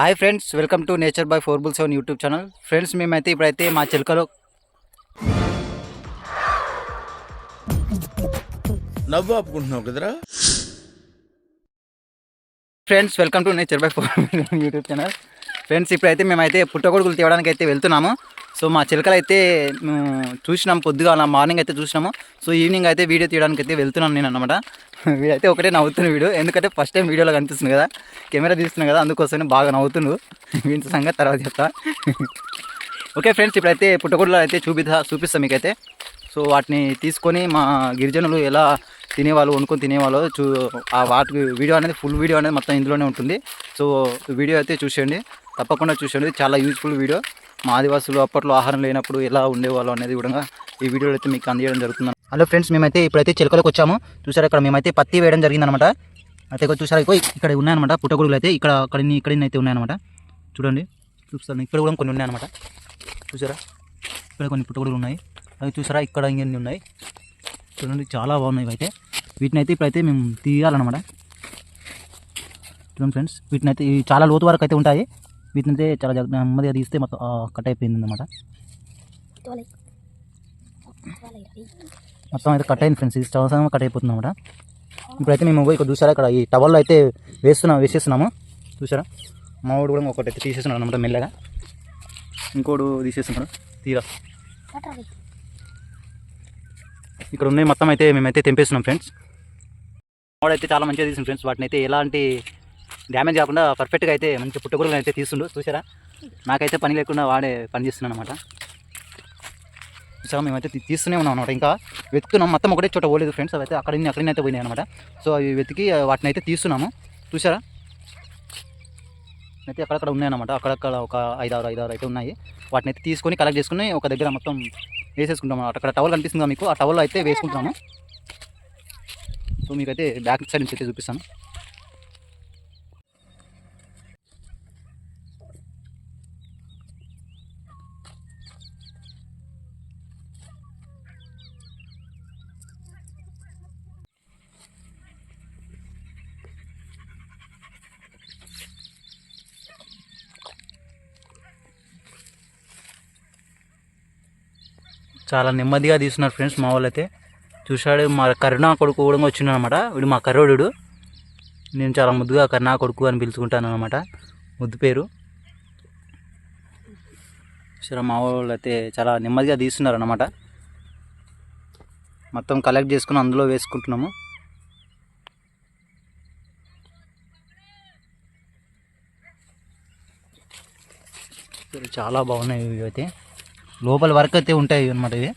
Hi friends welcome to nature by four bull seven YouTube channel. Friends మేమైతే ఇప్పుడైతే మా చిలకలో నవ్వు ఆపుకుంటున్నావు కదరా? Friends welcome to nature by four YouTube channel. Friends ఇప్పుడైతే మేమైతే పుట్టగొడుగులు తేవడానికి అయితే వెళ్తున్నాము. సో మా చిలకలు అయితే చూసినాం పొద్దుగా మార్నింగ్ అయితే చూసినాము. సో ఈవినింగ్ అయితే వీడియో తీయడానికి అయితే వెళ్తున్నాను నేను అనమాట వీడైతే ఒకటే నవ్వుతున్న వీడియో ఎందుకంటే ఫస్ట్ టైం వీడియోలో కనిపిస్తుంది కదా. కెమెరా తీస్తున్నాడు కదా అందుకోసమే బాగా నవ్వుతుండు. వీంత సంగతి తర్వాత చెప్తా. ఓకే ఫ్రెండ్స్ ఇప్పుడైతే పుట్టగొడుగులు అయితే చూపిస్తా చూపిస్తాం మీకైతే. సో వాటిని తీసుకొని మా గిరిజనులు ఎలా తినేవాళ్ళు వండుకొని తినేవాళ్ళు చూ ఆ వాటి వీడియో అనేది ఫుల్ వీడియో అనేది మొత్తం ఇందులోనే ఉంటుంది. సో వీడియో అయితే చూసేయండి. తప్పకుండా చూసేయండి. చాలా యూజ్ఫుల్ వీడియో. మా ఆదివాసులు అప్పట్లో ఆహారం లేనప్పుడు ఎలా ఉండేవాళ్ళు అనేది కూడా ఈ వీడియోలో అయితే మీకు అందించడం జరుగుతుంది. హలో ఫ్రెండ్స్ మేమైతే ఇప్పుడైతే చిలకలకు వచ్చాము. చూసారా ఇక్కడ మేమైతే పత్తి వేయడం జరిగిందనమాట. అయితే ఇక్కడ చూసారా ఇగో ఇక్కడ ఉన్నాయన్నమాట పుట్టగొడుగులు అయితే. ఇక్కడ ఇక్కడ ఇక్కడ అయితే ఉన్నాయన్నమాట. చూడండి చూపిస్తాను. ఇక్కడ కూడా కొన్ని ఉన్నాయన్నమాట. చూసారా? ఇక్కడ కొన్ని పుట్టగొడుగులు ఉన్నాయి. అవి చూసారా ఇక్కడ ఇంకెన్ని ఉన్నాయి. చూడండి చాలా బాగున్నాయి ఇవైతే. అయితే వీటిని అయితే ఇప్పుడైతే మేము తీయాలన్నమాట. చూడండి ఫ్రెండ్స్ వీటిని అయితే చాలా లోతు వరకు అయితే ఉంటాయి. వీటిని అయితే చాలా జాగ్రత్త నెమ్మదిగా తీస్తే మొత్తం కట్ అయిపోయింది అనమాట మొత్తం అయితే కట్ అయింది ఫ్రెండ్స్ ఇది సంవత్సరం కట్ అయిపోతుంది అనమాట ఇప్పుడైతే మేము ఇక్కడ చూసారా? ఇక్కడ ఈ టవల్లో అయితే వేస్తున్నాం వేసేస్తున్నాము. చూసారా? మావాడు కూడా ఒకటి అయితే తీసేస్తున్నాడు అనమాట మెల్లగా. ఇంకోడు తీసేస్తున్నాడు తీరా. ఇక్కడ ఉన్నాయి మొత్తం అయితే మేమైతే తెంపేస్తున్నాం ఫ్రెండ్స్ అయితే చాలా మంచిగా తీసింది ఫ్రెండ్స్ వాటిని అయితే ఎలాంటి డ్యామేజ్ కాకుండా పర్ఫెక్ట్గా అయితే మంచి పుట్టగొడుగులు అయితే తీస్తుండు చూసారా? నాకైతే పని లేకుండా వాడే పని చేస్తున్నాను అనమాట చూసారా మేమైతే తీస్తూనే ఉన్నాం అనమాట ఇంకా వెతుకున్నాం మొత్తం ఒకటే చోట పోలేదు ఫ్రెండ్స్. అవి అయితే అక్కడ అక్కడ అయితే పోయినాయి అనమాట సో అవి వెతికి వాటిని అయితే తీస్తున్నాము. చూసారా అయితే అక్కడక్కడ ఉన్నాయన్నమాట అక్కడక్కడ ఒక ఐదారు ఐదారు అయితే ఉన్నాయి. వాటిని అయితే తీసుకొని కలెక్ట్ చేసుకుని ఒక దగ్గర మొత్తం వేసేసుకుంటాం అక్కడ టవల్ కనిపిస్తుంది మీకు. ఆ టవల్ అయితే వేసుకుంటాము సో మీకైతే బ్యాక్ సైడ్ నుంచి అయితే చూపిస్తాను. చాలా నెమ్మదిగా తీస్తున్నారు ఫ్రెండ్స్ మా వాళ్ళైతే. చూశాడు మా కరుణా కొడుకు కూడా వచ్చిండు అనమాట వీడు మా కరోడు నేను చాలా ముద్దుగా కరుణా కొడుకు అని పిలుచుకుంటాను అనమాట ముద్దు పేరు. సరే మా వాళ్ళు అయితే చాలా నెమ్మదిగా తీస్తున్నారు అనమాట మొత్తం కలెక్ట్ చేసుకుని అందులో వేసుకుంటున్నాము. చాలా బాగున్నాయి ఇవి అయితే. లోపల వరకు అయితే ఉంటాయి అనమాట ఇవి.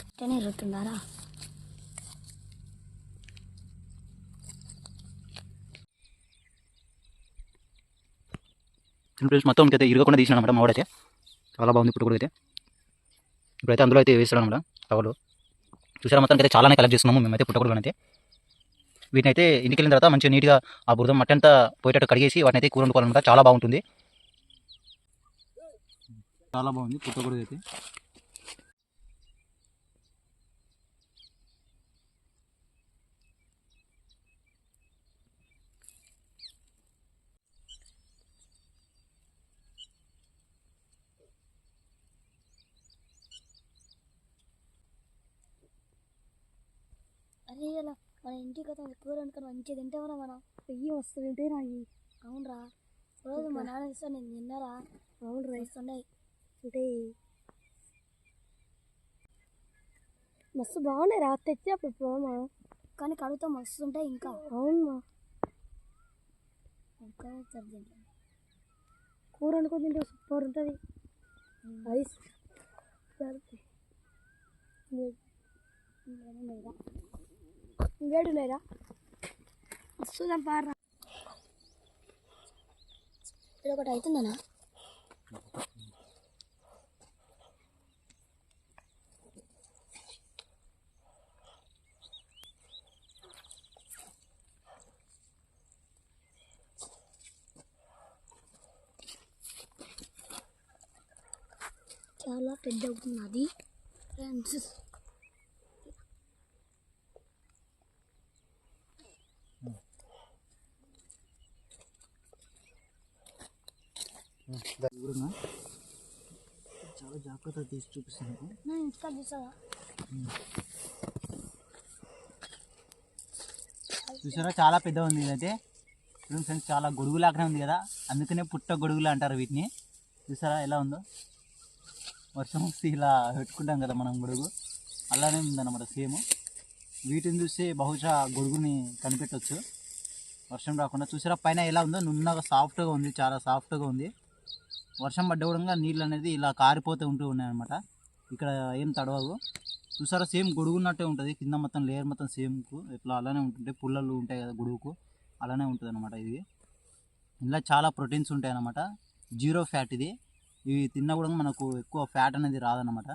ఇట్టనే రొట్టుందారా మొత్తం అయితే ఇరగకుండా తీసిన అనమాట మావాడైతే చాలా బాగుంది ఇప్పుడు కూడా అయితే. ఇప్పుడైతే అందులో అయితే వేస్తాడు అనమాట టవర్లు చూసారా మొత్తం అయితే చాలానే కలెక్ట్ చేస్తున్నాము మేమైతే పుట్టకూడదు అయితే. వీటిని అయితే ఇంటికి వెళ్ళిన తర్వాత మంచిగా నీట్గా ఆ బురద మట్టి అంతా పోయేటట్టు కడిగేసి వాటిని అయితే కూర వండుకోవాలన్నమాట. చాలా బాగుంటుంది. చాలా బాగుంది పుట్టకూడదు అయితే అరే ఇలా మన ఇంటికి కదా కూర అనుకుని మంచిగా తింటామరా మనం పెయ్యి వస్తు తింటేనా అవి అవునరా. రోజు మా నాన్న ఇస్తాను నేను తిన్నారా? అవునరా. ఇస్తున్నాయి అంటే మస్తు బాగున్నాయి రా. తెచ్చి అప్పుడు పోమా. కానీ కడుగుతా మస్తు ఉంటాయి ఇంకా. అవునమ్మా ఇంకా తింటాం. కూర అనుకుని తింటే సూపర్ ఉంటుంది. ఐస్. వేడు లేదా? వస్తుందా పారా? ఇది ఒకటి అవుతుందనా? చాలా పెద్ద అవుతుంది ఫ్రెండ్స్ చాలా జాగ్రత్త తీసి చూపిస్తాను చూసారా? చాలా పెద్ద ఉంది ఇదైతే. చూడండి ఫ్రెండ్స్ చాలా గొడుగు లాగానే ఉంది కదా? అందుకనే పుట్ట గొడుగులు అంటారు వీటిని. చూసారా ఎలా ఉందో? వర్షం వస్తే ఇలా పెట్టుకుంటాం కదా మనం గొడుగు. అలానే ఉందన్నమాట సేమ్. వీటిని చూస్తే బహుశా గొడుగుని కనిపెట్టవచ్చు వర్షం రాకుండా. చూసారా? పైన ఎలా ఉందో? నున్నగా సాఫ్ట్గా ఉంది చాలా సాఫ్ట్గా ఉంది. వర్షం పడ్డ కూడా నీళ్ళు అనేది ఇలా కారిపోతూ ఉంటూ ఉన్నాయి అనమాట ఇక్కడ ఏం తడవవు. చూసారా సేమ్ గొడుగున్నట్టే ఉంటుంది. కింద మొత్తం లేయర్ మొత్తం సేమ్కు ఇట్లా అలానే ఉంటుంటే పుల్లలు ఉంటాయి కదా గొడుగుకు. అలానే ఉంటుంది అనమాట ఇది. ఇందులో చాలా ప్రోటీన్స్ ఉంటాయి అన్నమాట జీరో ఫ్యాట్ ఇది. ఇవి తిన్నా కూడా మనకు ఎక్కువ ఫ్యాట్ అనేది రాదనమాట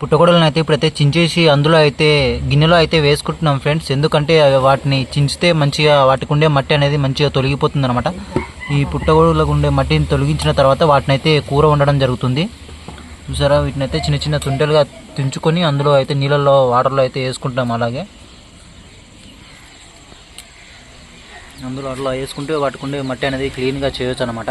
పుట్టగొడలను అయితే ఇప్పుడైతే చించేసి అందులో అయితే గిన్నెలో అయితే వేసుకుంటున్నాం ఫ్రెండ్స్. ఎందుకంటే వాటిని చించితే మంచిగా వాటికి ఉండే మట్టి అనేది మంచిగా తొలగిపోతుంది అనమాట ఈ పుట్టగొడలకు ఉండే మట్టిని తొలగించిన తర్వాత వాటిని అయితే కూర వండడం జరుగుతుంది. చూసారా? వీటిని అయితే చిన్న చిన్న తుంటలుగా తుంచుకొని అందులో అయితే నీళ్ళల్లో వాటర్లో అయితే వేసుకుంటాం అలాగే. అందులో అట్లా వేసుకుంటే వాటికి ఉండే మట్టి అనేది క్లీన్గా చేయొచ్చు అనమాట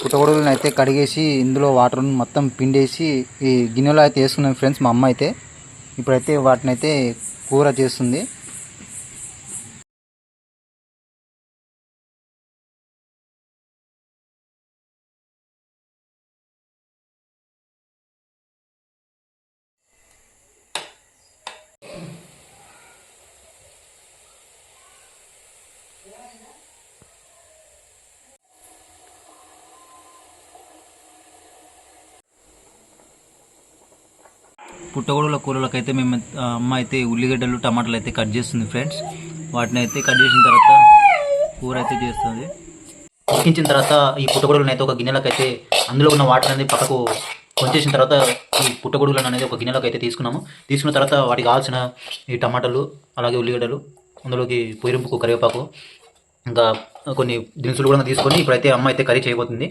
పుట్టగొడుగులను అయితే కడిగేసి ఇందులో వాటర్ను మొత్తం పిండేసి ఈ గిన్నెలో అయితే వేసుకున్నాం ఫ్రెండ్స్ మా అమ్మ అయితే. ఇప్పుడైతే వాటిని అయితే కూర చేస్తుంది. పుట్టగొడుగుల కూరలకు అయితే మేము అమ్మ అయితే ఉల్లిగడ్డలు టమాటాలు అయితే కట్ చేస్తుంది ఫ్రెండ్స్. వాటిని అయితే కట్ చేసిన తర్వాత కూర అయితే చేస్తుంది. ఉడికించిన తర్వాత ఈ పుట్టగొడుగులను అయితే ఒక గిన్నెలకు అయితే అందులో ఉన్న వాటర్ అనేది పక్కకు కొంచేసిన తర్వాత ఈ పుట్టగొడుగులను అనేది ఒక గిన్నెలకు అయితే తీసుకున్నాము. తీసుకున్న తర్వాత వాటికి కావాల్సిన ఈ టమాటాలు అలాగే ఉల్లిగడ్డలు అందులోకి పొయ్యింపుకు కరివేపాకు ఇంకా కొన్ని దినుసులు కూడా తీసుకొని ఇప్పుడైతే అమ్మ అయితే కర్రీ చేయబోతుంది.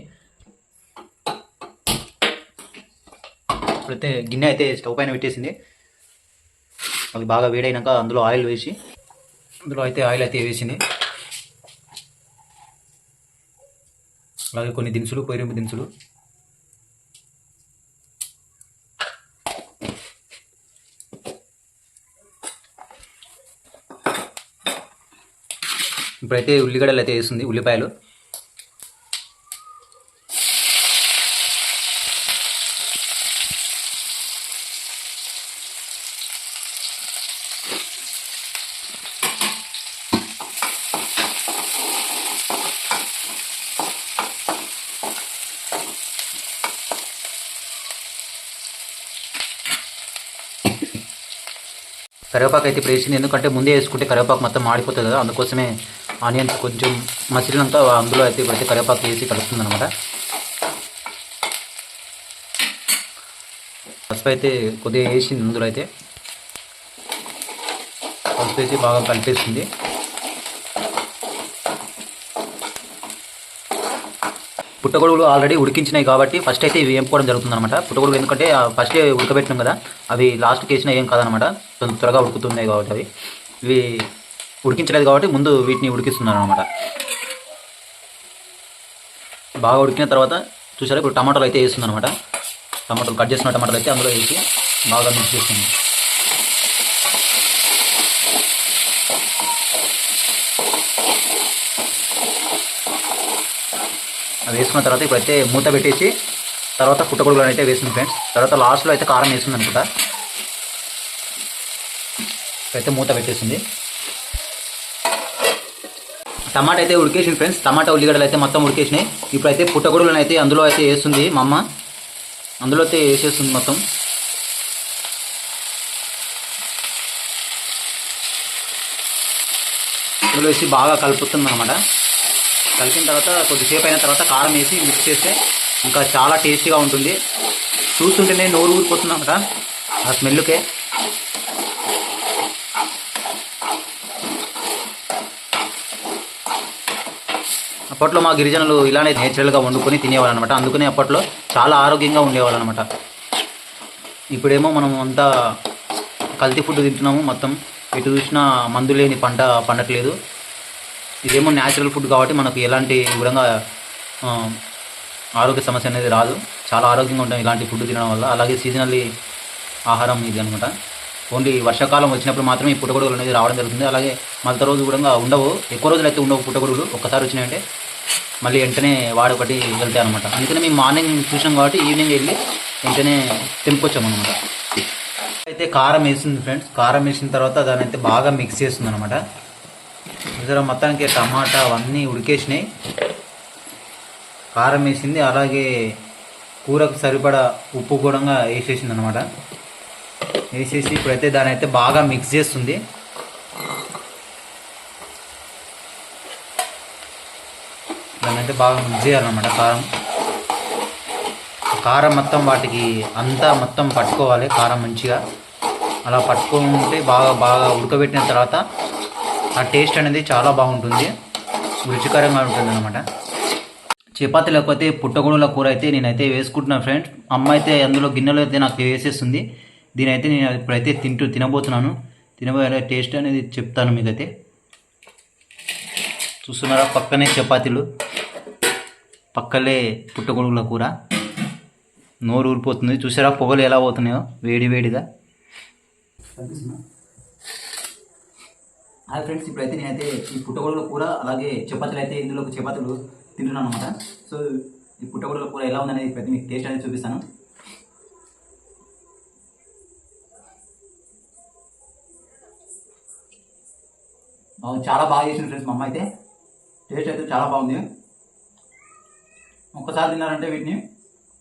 ఇప్పుడైతే గిన్నె అయితే స్టవ్ పైన పెట్టేసింది. అది బాగా వేడైనాక అందులో ఆయిల్ వేసి అందులో అయితే ఆయిల్ అయితే వేసింది. అలాగే కొన్ని దినుసులు పొయ్యింపు దినుసులు. ఇప్పుడైతే ఉల్లిగడ్డలు అయితే వేస్తుంది ఉల్లిపాయలు. కరివేపాకు అయితే ఇప్పుడు వేసింది. ఎందుకంటే ముందే వేసుకుంటే కరివేపాకు మొత్తం మాడిపోతుంది కదా అందుకోసమే ఆనియన్స్ కొంచెం మసిలినాక అందులో అయితే ఇప్పుడైతే కరివేపాకు వేసి కలుపుతుందనమాట అనమాట పసుపు అయితే కొద్దిగా వేసింది అందులో అయితే. పసుపు వేసి బాగా కలిపేస్తుంది పుట్టగొడుగులు ఆల్రెడీ ఉడికించినాయి కాబట్టి ఫస్ట్ అయితే ఇవి వేపుకోవడం జరుగుతుంది అనమాట పుట్టగొడుగు ఎందుకంటే ఫస్టే ఉడకబెట్టినాం కదా అవి లాస్ట్కి వేసినా ఏం కాదనమాట కొంచెం త్వరగా ఉడుకుతున్నాయి కాబట్టి అవి. ఇవి ఉడికించలేదు కాబట్టి ముందు వీటిని ఉడికిస్తున్నాను అనమాట బాగా ఉడికిన తర్వాత చూసారా? ఇప్పుడు టమాటాలు అయితే వేస్తుంది అనమాట టమాటాలు కట్ చేసిన టమాటాలు అయితే అందులో వేసి బాగా మిక్స్ చేస్తుంది అవి వేసుకున్న తర్వాత ఇప్పుడైతే మూత పెట్టేసి తర్వాత పుట్టగొడుగులను అయితే వేసింది ఫ్రెండ్స్. తర్వాత లాస్ట్లో అయితే కారం వేసింది అనుకుంటా. ఇప్పుడైతే మూత పెట్టేసింది. టమాటా అయితే ఉడికేసింది ఫ్రెండ్స్. టమాటా ఉల్లిగడ్డలు అయితే మొత్తం ఉడికేసినాయి. ఇప్పుడైతే పుట్టగొడుగులను అయితే అందులో అయితే వేస్తుంది మా అమ్మ. అందులో అయితే వేసేస్తుంది మొత్తం. అందులో వేసి బాగా కలుపుతుంది అనమాట కలిపిన తర్వాత కొద్దిసేపు అయిన తర్వాత కారం వేసి మిక్స్ చేస్తే ఇంకా చాలా టేస్టీగా ఉంటుంది. చూస్తుంటేనే నోరు ఊరిపోతుంది అనమాట ఆ స్మెల్కే అప్పట్లో మా గిరిజనులు ఇలానే నేచురల్గా వండుకొని తినేవాళ్ళు అనమాట అందుకనే అప్పట్లో చాలా ఆరోగ్యంగా ఉండేవాళ్ళు అనమాట ఇప్పుడేమో మనం అంతా కల్తీ ఫుడ్ తింటున్నాము. మొత్తం ఎటు చూసినా మందు లేని పంట పండట్లేదు. ఇదేమో న్యాచురల్ ఫుడ్ కాబట్టి మనకు ఎలాంటి విధంగా ఆరోగ్య సమస్య అనేది రాదు. చాలా ఆరోగ్యంగా ఉంటాం ఇలాంటి ఫుడ్ తినడం వల్ల. అలాగే సీజనల్లీ ఆహారం ఇది అనమాట. ఓన్లీ వర్షాకాలం వచ్చినప్పుడు మాత్రమే ఈ పుట్టగొడుగులు అనేది రావడం జరుగుతుంది. అలాగే మళ్ళీ రోజు కూడా ఉండవు. ఎక్కువ రోజులు అయితే ఉండవు పుట్టగొడుగులు. ఒక్కసారి వచ్చినాయంటే మళ్ళీ వెంటనే వాడొకటి వెళ్తాయి అనమాట అందుకనే మేము మార్నింగ్ చూసాం కాబట్టి ఈవినింగ్ వెళ్ళి వెంటనే తెంపుకొచ్చాం అనమాట అయితే కారం వేసింది ఫ్రెండ్స్. కారం వేసిన తర్వాత దాని అయితే బాగా మిక్స్ చేస్తుంది అనమాట చూసారా మొత్తానికి టమాటా అవన్నీ ఉడికేసినాయి. కారం వేసింది అలాగే కూరకు సరిపడా ఉప్పు కూడా వేసేసింది అనమాట వేసేసి ఇప్పుడైతే దాని అయితే బాగా మిక్స్ చేస్తుంది. అయితే బాగా మిక్స్ చేయాలన్నమాట. కారం. కారం మొత్తం వాటికి అంతా మొత్తం పట్టుకోవాలి కారం మంచిగా. అలా పట్టుకుంటే బాగా బాగా ఉడకబెట్టిన తర్వాత ఆ టేస్ట్ అనేది చాలా బాగుంటుంది. రుచికరంగా ఉంటుంది అనమాట చపాతి లేకపోతే పుట్టగొడుగుల కూర అయితే నేనైతే వేసుకుంటున్నాను ఫ్రెండ్స్. అమ్మ అయితే అందులో గిన్నెలో అయితే నాకు వేసేస్తుంది. దీని అయితే నేను ఇప్పుడైతే తింటూ తినబోతున్నాను. తినబోయే టేస్ట్ అనేది చెప్తాను మీకైతే. చూస్తున్నారా పక్కనే చపాతీలు. పక్కలే పుట్టగొడుగుల కూర. నోరు ఊరిపోతుంది. చూసారా పొగలు ఎలా పోతున్నాయో? వేడి వేడిగా. హాయ్ ఫ్రెండ్స్ ఇప్పుడైతే నేనైతే ఈ పుట్టగొడుగుల కూర అలాగే చపాతీలు అయితే ఇందులో చపాతీలు తింటున్నాను అనమాట సో ఈ పుట్టగొడుగుల కూర ఎలా ఉందనేది ఇప్పుడైతే మీకు టేస్ట్ అనేది చూపిస్తాను. చాలా బాగా చేసింది ఫ్రెండ్స్ మా అమ్మ అయితే. టేస్ట్ అయితే చాలా బాగుంది. ఒక్కసారి తిన్నారంటే వీటిని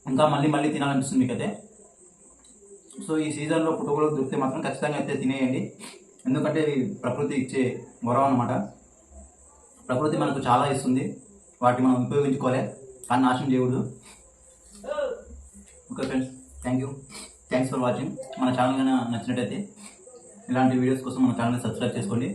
ఇంకా మళ్ళీ మళ్ళీ తినాలనిపిస్తుంది మీకు అయితే సో ఈ సీజన్లో పుట్టుకలు దొరికితే మాత్రం ఖచ్చితంగా అయితే తినేయండి. ఎందుకంటే ఇవి ప్రకృతి ఇచ్చే గొరవ అనమాట ప్రకృతి మనకు చాలా ఇస్తుంది. వాటిని మనం ఉపయోగించుకోవాలి కానీ నాశనం చేయకూడదు. Okay friends thank you thanks for watching మన ఛానల్ కన్నా నచ్చినట్టయితే ఇలాంటి వీడియోస్ కోసం మన ఛానల్ని సబ్స్క్రైబ్ చేసుకోండి.